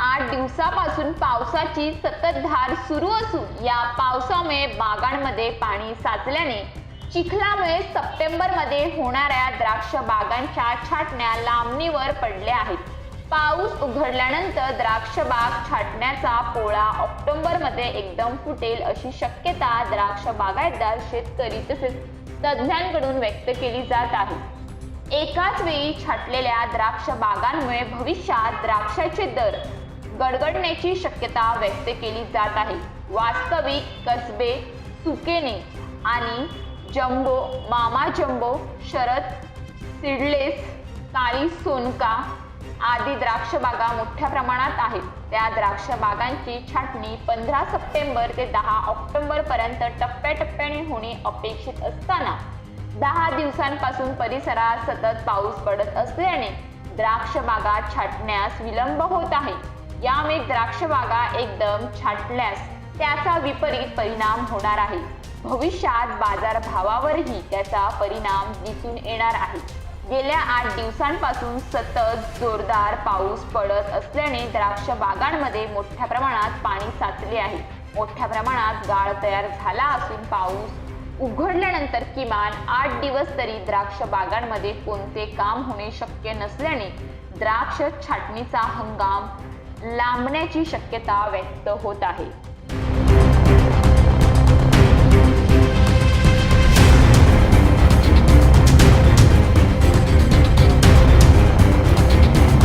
आठ दिवसापासून पावसाची सततधार सुरू असून या पावसामुळे बागांमध्ये पाणी साचल्याने चिखलामुळे सप्टेंबरमध्ये होणाऱ्या द्राक्ष बागांच्या छाटण्या लांबणीवर पडल्या आहेत. पाऊस उघडल्यानंतर द्राक्षबाग छाटण्याचा पोळा ऑक्टोबरमध्ये एकदम फुटेल अशी शक्यता द्राक्ष बागायतदार शेतकरी तसेच तज्ज्ञांकडून व्यक्त केली जात आहे. एकाच वेळी छाटलेल्या द्राक्ष बागांमुळे भविष्यात द्राक्षाचे दर गडगडण्याची शक्यता व्यक्त केली जात आहे. वास्तविक कसबे सुकेने आणि जम्बो मामा जम्बो शरद सिडलेस काळी सोनका आदी द्राक्षबागा मोठ्या प्रमाणात आहेत. त्या द्राक्षबागांची छाटणी पंधरा सप्टेंबर ते दहा ऑक्टोबर पर्यंत टप्प्याटप्प्याने होणे अपेक्षित असताना दहा दिवसांपासून परिसरात सतत पाऊस पडत असल्याने द्राक्षबागा छाटण्यास विलंब होत आहे. यामुळे द्राक्ष बागा एकदम छाटल्यास त्याचा विपरीत परिणाम होणार आहे. भविष्यात बाजारभावावरही त्याचा परिणाम दिसून येणार आहे. गेल्या आठ दिवसांपासून सतत जोरदार पाऊस पडत असल्याने द्राक्ष बागांमध्ये मोठ्या प्रमाणात पाणी साचले आहे. मोठ्या प्रमाणात गाळ तयार झाला असून पाऊस उघडल्यानंतर किमान आठ दिवस तरी द्राक्ष बागांमध्ये कोणते काम होणे शक्य नसल्याने द्राक्ष छाटणीचा हंगाम लांबण्याची शक्यता व्यक्त होत आहे.